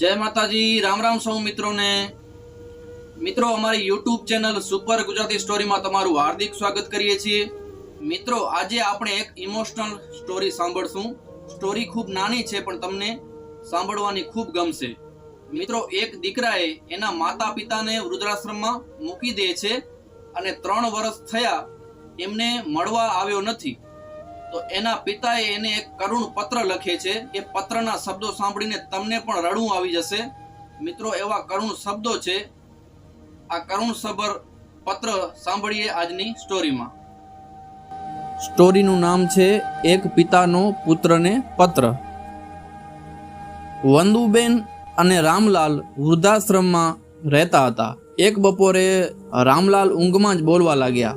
જય માતાજી, રામ રામ સૌ મિત્રોને. મિત્રો, અમારી યુટ્યુબ ચેનલ સુપર ગુજરાતી સ્ટોરીમાં તમારું હાર્દિક સ્વાગત કરીએ છીએ. મિત્રો, આજે આપણે એક ઇમોશનલ સ્ટોરી સાંભળશું. સ્ટોરી ખૂબ નાની છે, પણ તમને સાંભળવાની ખૂબ ગમશે. મિત્રો, એક દીકરાએ એના માતા પિતાને વૃદ્ધાશ્રમમાં મૂકી દે છે અને ત્રણ વર્ષ થયા, એમને મળવા આવ્યો નથી. તો એના પિતાએ એને એક કરુણ પત્ર લખે છે. એ પત્રના શબ્દો સાંભળીને તમને પણ રડવું આવી જશે. મિત્રો, એવા કરુણ શબ્દો છે. આ કરુણ સબર પત્ર સાંભળીએ આજની સ્ટોરીમાં. સ્ટોરીનું નામ છે એક પિતાનો પુત્રને પત્ર. વંદુબેન અને રામલાલ વૃદ્ધાશ્રમમાં રહેતા હતા. એક બપોરે રામલાલ ઊંઘમાં જ બોલવા લાગ્યા.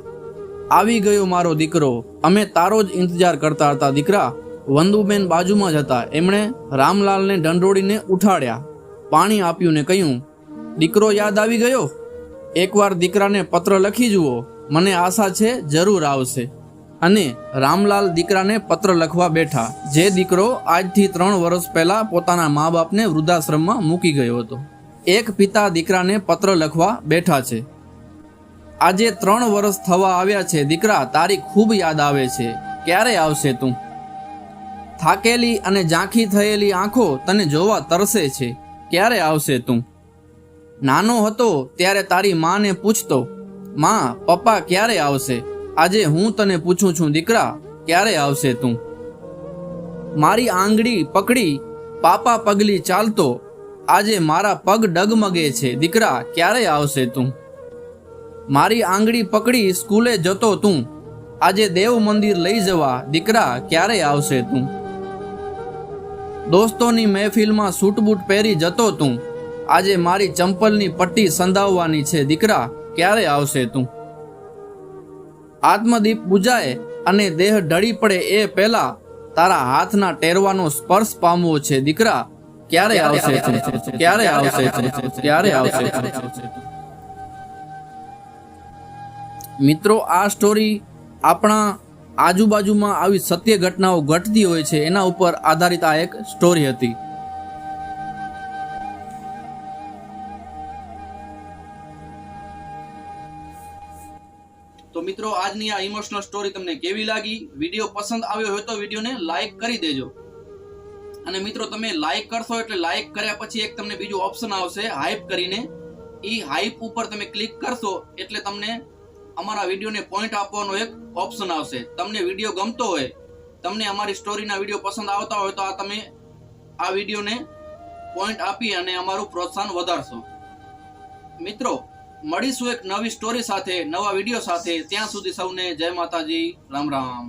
આવી ગયો મારો દીકરો. અમે તારો જ ઇંતજાર કરતા હતા દીકરા. વંદુબેન બાજુમાં જ હતા. એમણે રામલાલને દંડોડીને ઉઠાડ્યા. પાણી આપ્યું ને કહ્યું, દીકરો યાદ આવી ગયો? એકવાર દીકરાને પત્ર લખી જુઓ. મને આશા છે જરૂર આવશે. અને રામલાલ દીકરાને પત્ર લખવા બેઠા. જે દીકરો આજથી ત્રણ વર્ષ પહેલા પોતાના મા બાપને વૃદ્ધાશ્રમમાં મૂકી ગયો હતો. એક પિતા દીકરાને પત્ર લખવા બેઠા છે. આજે ત્રણ વર્ષ થવા આવ્યા છે. દીકરા, તારી ખૂબ યાદ આવે છે. ક્યારે આવશે તું? થાકેલી અને ઝાંખી થયેલી આંખો તને જોવા તરસે છે. ક્યારે આવશે તું? નાનો હતો ત્યારે તારી માને પૂછતો, માં, પપ્પા ક્યારે આવશે? આજે હું તને પૂછું છું, દીકરા, ક્યારે આવશે તું? મારી આંગળી પકડી, પાપા પગલી ચાલતો, આજે મારા પગ ડગમગે છે. દીકરા, ક્યારે આવશે તું? મારી આંગળી પકડી સ્કૂલે જતો તું. આજે દેવ મંદિર લઈ જવા દીકરા ક્યારે આવશે તું? દોસ્તોની મહેફિલમાં સૂટબૂટ પહેરી જતો તું. આજે મારી ચંપલની પટ્ટી સંધાવવાની છે દીકરા ક્યારે આવશે તું? આત્મદીપ બુજાય અને દેહ ઢળી પડે એ પહેલા તારા હાથના ટેરવાનો સ્પર્શ પામવો છે દીકરા ક્યારે આવશે ક્યારે આવશે ક્યારે આવશે મિત્રો, આ સ્ટોરી આપણા આજુબાજુમાં આવી સત્ય ઘટનાઓ ઘટતી હોય છે, એના ઉપર આધારિત આ એક સ્ટોરી હતી. તો મિત્રો, આજની આ ઇમોશનલ સ્ટોરી તમને કેવી લાગી? વીડિયો પસંદ આવ્યો હોય તો વિડીયોને લાઈક કરી દેજો. અને મિત્રો, તમે લાઈક કરશો એટલે લાઈક કર્યા પછી એક તમને બીજું ઓપ્શન આવશે હાઈપ કરીને. એ હાઈપ ઉપર તમે ક્લિક કરશો એટલે તમને અમારા વિડીયોને પોઈન્ટ આપવાનો એક ઓપ્શન આવશે. તમને વીડિયો ગમતો હોય, તમને અમારી સ્ટોરીના વીડિયો પસંદ આવતા હોય તો આ તમે આ વિડીયોને પોઈન્ટ આપી અને અમારું પ્રોત્સાહન વધારશો. મિત્રો, મળીશું એક નવી સ્ટોરી સાથે, નવા વીડિયો સાથે. ત્યાં સુધી સૌને જય માતાજી. રામ રામ.